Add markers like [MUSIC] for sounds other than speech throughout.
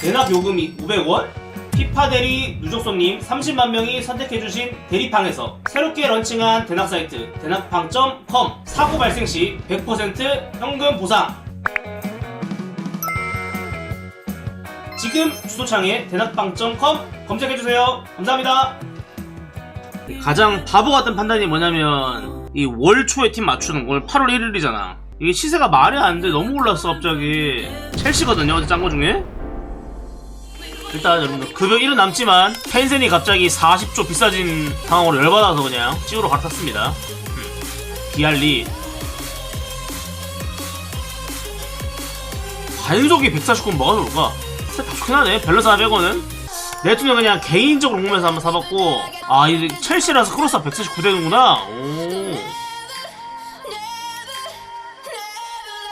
대납 요금이 500원? 피파 대리 누적손님 30만 명이 선택해주신 대리팡에서 새롭게 런칭한 대납 사이트 대납팡.com 사고 발생 시 100% 현금 보상. 지금 주소창에 대납팡.com 검색해주세요. 감사합니다. 가장 바보 같은 판단이 뭐냐면 이 월 초에 팀 맞추는 거 오늘 8월 1일이잖아. 이게 시세가 말이 안 돼. 너무 올랐어 갑자기. 첼시거든요 어제 짠 거 중에 일단 여러분들 급여 1은 남지만 펜센이 갑자기 40조 비싸진 상황으로 열받아서 그냥 찍으러 갈아탔습니다. 음. 비알리. 반속이 149면 뭐가 좋을까? 진짜 다 좋긴 하네. 밸런스 400원은 네트는 그냥 개인적으로 궁금해서 한번 사봤고. 아 이제 첼시라서 크로스가 149대는구나. 오.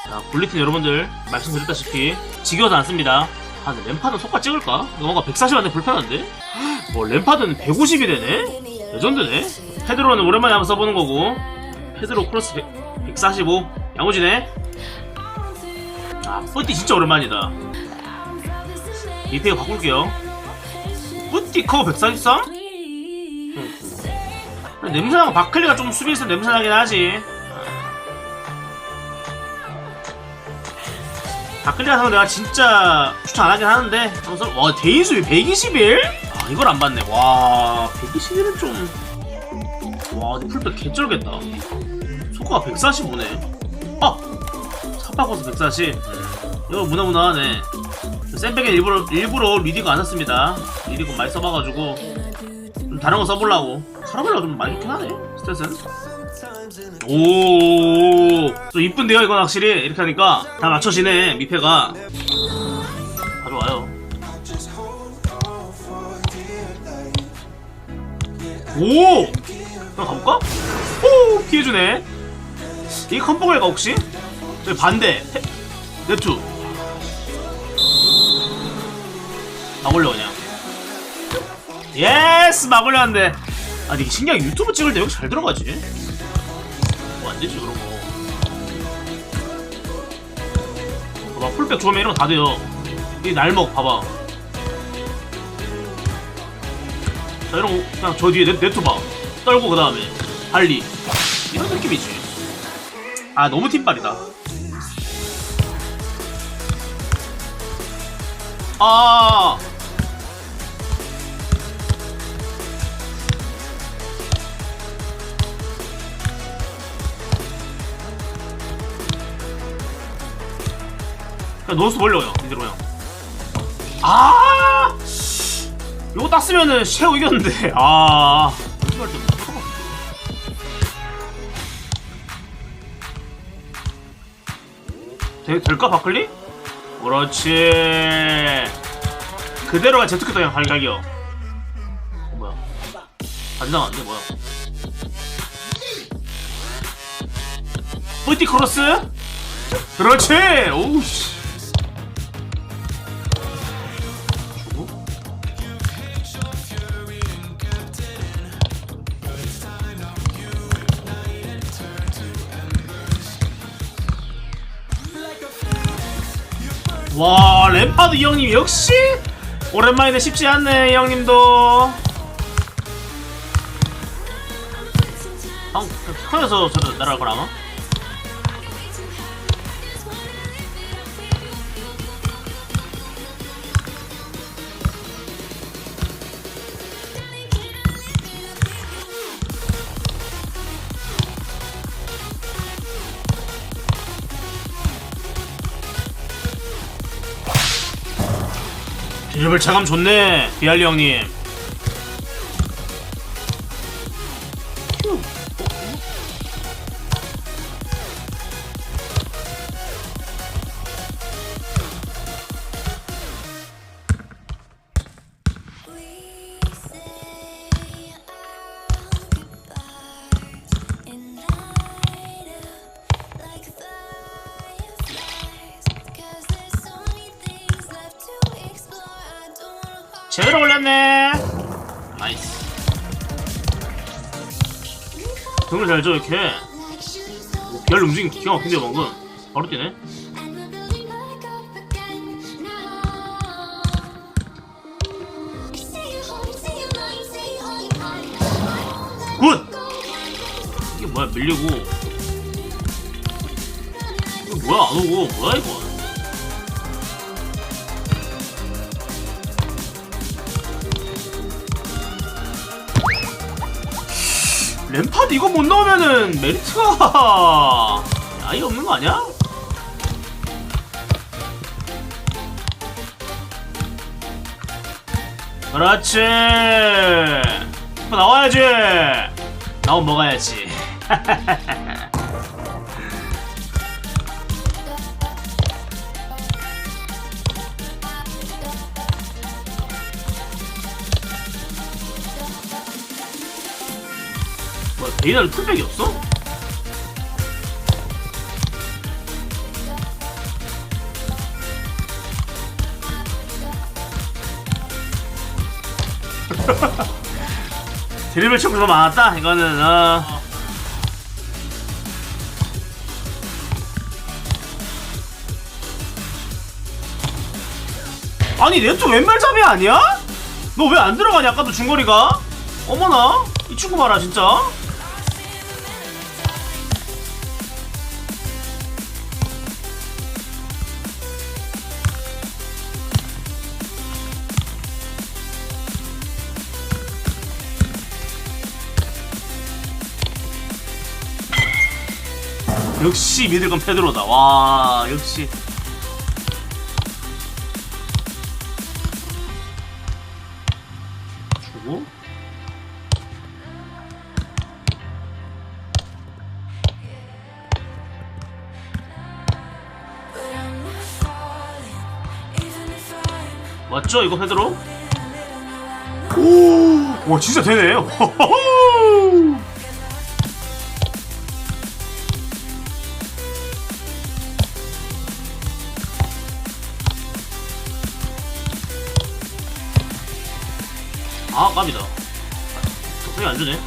자, 굴리틴 여러분들 말씀드렸다시피 지겨워서 안 씁니다. 아, 근데 램파드는 속가 찍을까? 뭔가 140한테 불편한데? 뭐 램파드는 150이 되네? 레전드네? 페드로는 오랜만에 한번 써보는 거고 페드로 크로스 100, 145 야무지네? 아, 뿌띠 진짜 오랜만이다. 리페이어 바꿀게요. 뿌띠 커버 143? 냄새나는 바클리가 좀 수비에서 냄새나긴 하지. 다클리아 상은 내가 진짜 추천 안 하긴 하는데 우선 와 대인 수비 121? 아 이걸 안 봤네. 와 121은 좀와 풀백 개쩔겠다. 속도가 145네. 아 삽바꿔서 140 이거 무난무난하네. 샌백에 일부러 일부러 리디가 안 썼습니다. 리디가 많이 써봐가지고 좀 다른 거 써보려고. 카라멜라 좀 많이 좋긴 하네. 스탯은 오, 또 이쁜데요, 이건 확실히. 이렇게 하니까 다 맞춰지네, 미패가. 가져와요. 오! 그럼 가볼까? 오! 피해주네. 이게 컴포글가 혹시? 여기 반대. 페- 네투. 막 올려, 그냥. 예스! 막 올려 한데. 아, 근데 이게 신기하게 유튜브 찍을 때 여기 잘 들어가지? 뭐안 되지 그런 거. 봐봐 풀백 좋으면 이런 거 다 돼요. 이 날먹 봐봐. 자 이런 거 그냥 저 뒤에 네, 네트 봐. 떨고 그 다음에 발리 이런 느낌이지. 아 너무 팀빨이다. 아. 노스 벌려요 이대로 그냥 아! 요거 땄으면은 쉐우 이겼는데. 아. 연습할 때 커버. 되, 될까 바클리? 그렇지. 그대로가 제트크도 그냥 갈갈겨 어, 뭐야. 안 나갔는데 뭐야. 뿌띠 크로스? 그렇지! 오우씨 와 램파드 이 형님 역시 오랜만이네 쉽지 않네 이 형님도 형 피커에서 저를 날아갈 걸 아마? 비밀 차감 좋네 비알리 형님 제대로 올렸네. 나이스. 등을 잘줘 이렇게. 별 움직임 기가 막힌데 방금. 바로 뛰네. 굿! 이게 뭐야 밀리고. 이거 뭐야 안 오고. 뭐야 이거? 램파드 이거 못 넣으면은 메리트가 [LAUGHS] 아예 없는 거 아니야? 그렇지. 또 나와야지. 나오면 먹어야지 [LAUGHS] 뭐야 베이다를 풀백이 없어? [LAUGHS] 드리블 청구가 많았다 이거는 어 아니 내또 왼발잡이 아니야? 너 왜 안 들어가냐 아까도 중거리가? 어머나 이 친구 봐라 진짜 역시 미들건 페드로다 와 역시 주고 맞죠 이거 페드로? 오, 와 진짜 되네. 호 [LAUGHS] 아 깝이다. 적당히 안 주네.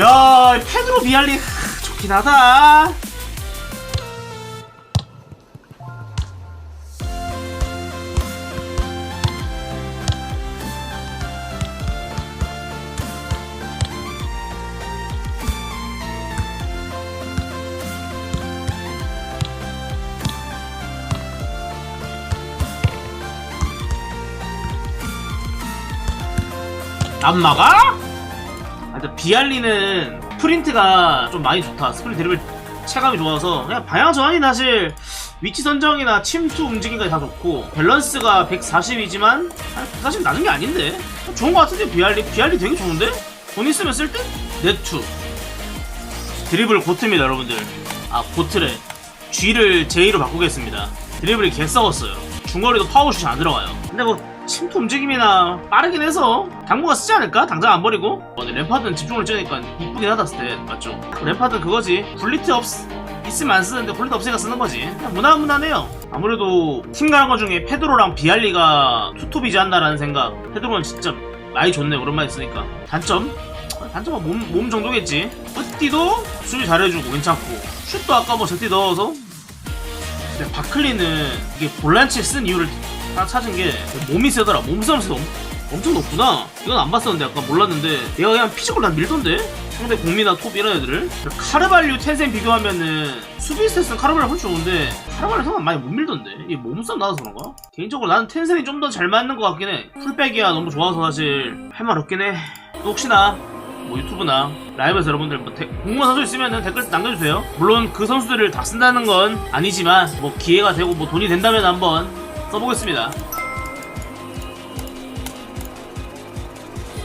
야, 이 페드로 비알리 하, 좋긴 하다. 안 막아? 아, 근데 비알리는 프린트가 좀 많이 좋다. 스프링 드리블 체감이 좋아서 그냥 방향 전환이 사실. 위치 선정이나 침투 움직임까지 다 좋고 밸런스가 140이지만 사실 나는 게 아닌데? 좋은 거 같은데 비알리? 비알리 되게 좋은데? 돈 있으면 쓸 듯? 네투 드리블 고트입니다 여러분들. 아 고트래. G를 J로 바꾸겠습니다. 드리블이 개 썩었어요. 중거리도 파워슛이 안 들어가요. 근데 뭐 침투 움직임이나 빠르긴 해서 당구가 쓰지 않을까? 당장 안 버리고? 어, 근데 램파드는 집중을 찌니까 이쁘긴 하다 스탯 맞죠? 램파드는 그거지. 굴리트 없 있으면 안 쓰는데 굴리트 없으니까 쓰는 거지. 그냥 무난무난해요. 아무래도 팀 가는 것 중에 페드로랑 비알리가 투톱이지 않나라는 생각. 페드로는 진짜 많이 좋네 오랜만에 쓰니까. 단점? 단점은 몸, 몸 정도겠지. 뿌띠도 수비 잘해주고 괜찮고. 슛도 아까 뭐 제티 넣어서. 근데 바클리는 이게 볼란치 쓴 이유를 하나 찾은 게 몸이 세더라. 몸싸움에서 엄, 엄청 높구나. 이건 안 봤었는데 약간 몰랐는데 얘가 그냥 피지컬 난 밀던데? 상대 공미나 톱 이런 애들을? 카르발류 텐센 비교하면은 수비 스탯은 카르발이 훨씬 좋은데 카르발이 생각 많이 못 밀던데? 이 몸싸움 나와서 그런가? 개인적으로 나는 텐센이 좀 더 잘 맞는 것 같긴 해. 풀백이야. 너무 좋아서 사실 할 말 없긴 해. 또 혹시나 뭐 유튜브나 라이브에서 여러분들 뭐 대- 궁금한 선수 있으면 댓글 남겨주세요. 물론 그 선수들을 다 쓴다는 건 아니지만 뭐 기회가 되고 뭐 돈이 된다면 한번 써보겠습니다.